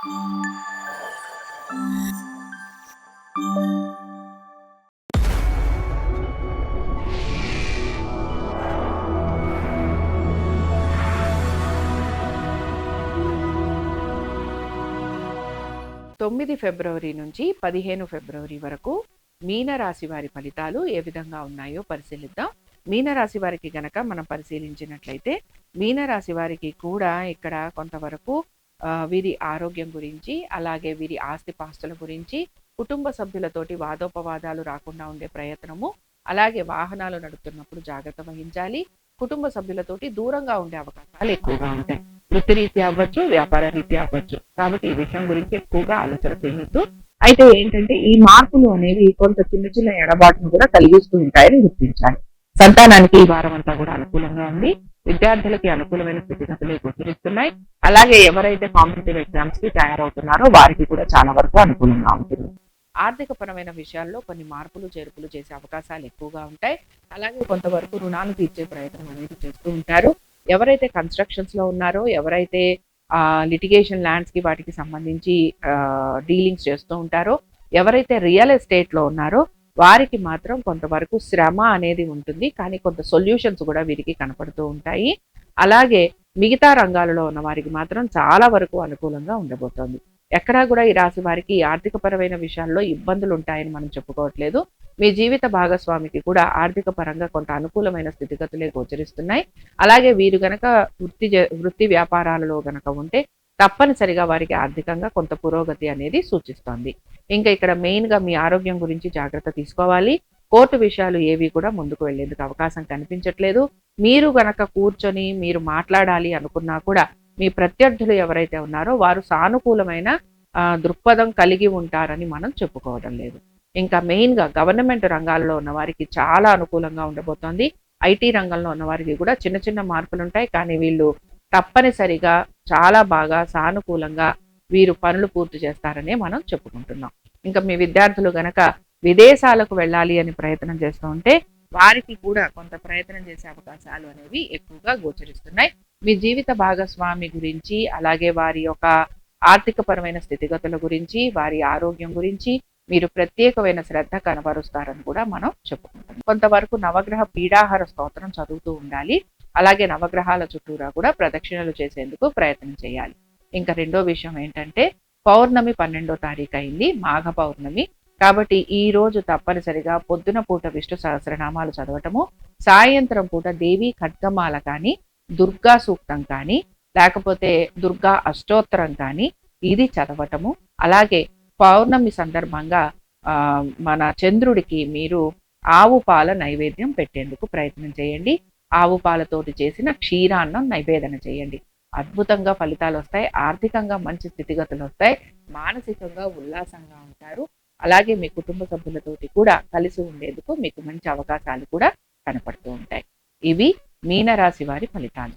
తొమ్మిది ఫిబ్రవరి నుంచి పదిహేను ఫిబ్రవరి వరకు మీనరాశి వారి ఫలితాలు ఏ విధంగా ఉన్నాయో పరిశీలిద్దాం. మీనరాశి వారికి గనక మనం పరిశీలించినట్లయితే మీనరాశి వారికి కూడా ఇక్కడ కొంతవరకు వీరి ఆరోగ్యం గురించి అలాగే వీరి ఆస్తిపాస్తుల గురించి కుటుంబ సభ్యులతోటి వాదోపవాదాలు రాకుండా ఉండే ప్రయత్నము అలాగే వాహనాలు నడుపుతున్నప్పుడు జాగ్రత్త వహించాలి కుటుంబ సభ్యులతోటి దూరంగా ఉండే అవకాశాలు ఎక్కువగా ఉంటాయి. వృత్తిరీత్యా అవ్వచ్చు వ్యాపార రీత్యా అవ్వచ్చు. కాబట్టి ఈ విషయం గురించి ఎక్కువగా ఆలోచన చేయొద్దు అయితే ఏంటంటే ఈ మార్పులు అనేవి కొంత చిన్న చిన్న ఎడబాటును కూడా కలిగిస్తూ ఉంటాయని గుర్తించాలి. సంతానానికి ఈ వారం అంతా కూడా అనుకూలంగా ఉంది. విద్యార్థులకి అనుకూలమైన స్థితిగతులు గోచరిస్తున్నాయి అలాగే ఎవరైతే కాంపిటేటివ్ ఎగ్జామ్స్కి తయారవుతున్నారో వారికి కూడా చాలా వరకు అనుకూలంగా ఉంటుంది. ఆర్థిక పరమైన విషయాల్లో కొన్ని మార్పులు చేర్పులు చేసే అవకాశాలు ఎక్కువగా ఉంటాయి. అలాగే కొంతవరకు రుణాలు తీర్చే ప్రయత్నం అనేది చేస్తూ ఉంటారు. ఎవరైతే కన్స్ట్రక్షన్స్లో ఉన్నారో ఎవరైతే లిటిగేషన్ ల్యాండ్స్కి వాటికి సంబంధించి డీలింగ్స్ చేస్తూ ఉంటారో ఎవరైతే రియల్ ఎస్టేట్లో ఉన్నారో వారికి మాత్రం కొంతవరకు శ్రమ అనేది ఉంటుంది. కానీ కొంత సొల్యూషన్స్ కూడా వీరికి కనపడుతూ ఉంటాయి. అలాగే మిగతా రంగాలలో ఉన్న వారికి మాత్రం చాలా వరకు అనుకూలంగా ఉండబోతోంది. ఎక్కడా కూడా ఈ రాశి వారికి ఆర్థిక పరమైన విషయాల్లో ఇబ్బందులు ఉంటాయని మనం చెప్పుకోవట్లేదు. మీ జీవిత భాగస్వామికి కూడా ఆర్థిక పరంగా కొంత అనుకూలమైన స్థితిగతులే గోచరిస్తున్నాయి. అలాగే వీరు గనక వృత్తి జ- వృత్తి వ్యాపారాలలో గనక ఉంటే తప్పనిసరిగా వారికి ఆర్థికంగా కొంత పురోగతి అనేది సూచిస్తోంది. ఇంకా ఇక్కడ మెయిన్గా మీ ఆరోగ్యం గురించి జాగ్రత్త తీసుకోవాలి. కోర్టు విషయాలు ఏవి కూడా ముందుకు వెళ్ళేందుకు అవకాశం కనిపించట్లేదు. మీరు గనక కూర్చొని మీరు మాట్లాడాలి అనుకున్నా కూడా మీ ప్రత్యర్థులు ఎవరైతే ఉన్నారో వారు సానుకూలమైన దృక్పథం కలిగి ఉంటారని మనం చెప్పుకోవడం లేదు. ఇంకా మెయిన్గా గవర్నమెంట్ రంగాల్లో ఉన్న వారికి చాలా అనుకూలంగా ఉండబోతోంది. ఐటీ రంగంలో ఉన్న వారికి కూడా చిన్న చిన్న మార్పులు ఉంటాయి. కానీ వీళ్ళు తప్పనిసరిగా చాలా బాగా సానుకూలంగా వీరు పనులు పూర్తి చేస్తారనే మనం చెప్పుకుంటున్నాం. ఇంకా మీ విద్యార్థులు గనక విదేశాలకు వెళ్ళాలి అని ప్రయత్నం చేస్తూ ఉంటే వారికి కూడా కొంత ప్రయత్నం చేసే అవకాశాలు అనేవి ఎక్కువగా గోచరిస్తున్నాయి. మీ జీవిత భాగస్వామి గురించి అలాగే వారి యొక్క ఆర్థిక పరమైన స్థితిగతుల గురించి వారి ఆరోగ్యం గురించి మీరు ప్రత్యేకమైన శ్రద్ధ కనబరుస్తారని కూడా మనం చెప్పుకుంటాం కొంతవరకు నవగ్రహ పీడాహార స్తోత్రం చదువుతూ ఉండాలి. అలాగే నవగ్రహాల చుట్టూరా కూడా ప్రదక్షిణలు చేసేందుకు ప్రయత్నం చేయాలి. ఇంకా రెండో విషయం ఏంటంటే పౌర్ణమి పన్నెండో తారీఖు అయింది మాఘ పౌర్ణమి. కాబట్టి ఈ రోజు తప్పనిసరిగా పొద్దున పూట విష్ణు సహస్రనామాలు చదవటము సాయంత్రం పూట దేవి ఖడ్గమాల కానీ దుర్గా సూక్తం కానీ లేకపోతే దుర్గా అష్టోత్తరం కానీ ఇది చదవటము. అలాగే పౌర్ణమి సందర్భంగా మన చంద్రుడికి మీరు ఆవు పాల నైవేద్యం పెట్టేందుకు ప్రయత్నం చేయండి. ఆవు పాలతోటి చేసిన క్షీరాన్నం నైవేదన చేయండి. అద్భుతంగా ఫలితాలు వస్తాయి ఆర్థికంగా మంచి స్థితిగతులు వస్తాయి మానసికంగా ఉల్లాసంగా ఉంటారు. అలాగే మీ కుటుంబ సభ్యులతోటి కూడా కలిసి ఉండేందుకు మీకు మంచి అవకాశాలు కూడా కనపడుతూ ఉంటాయి. ఇవి మీనరాశి వారి ఫలితాలు.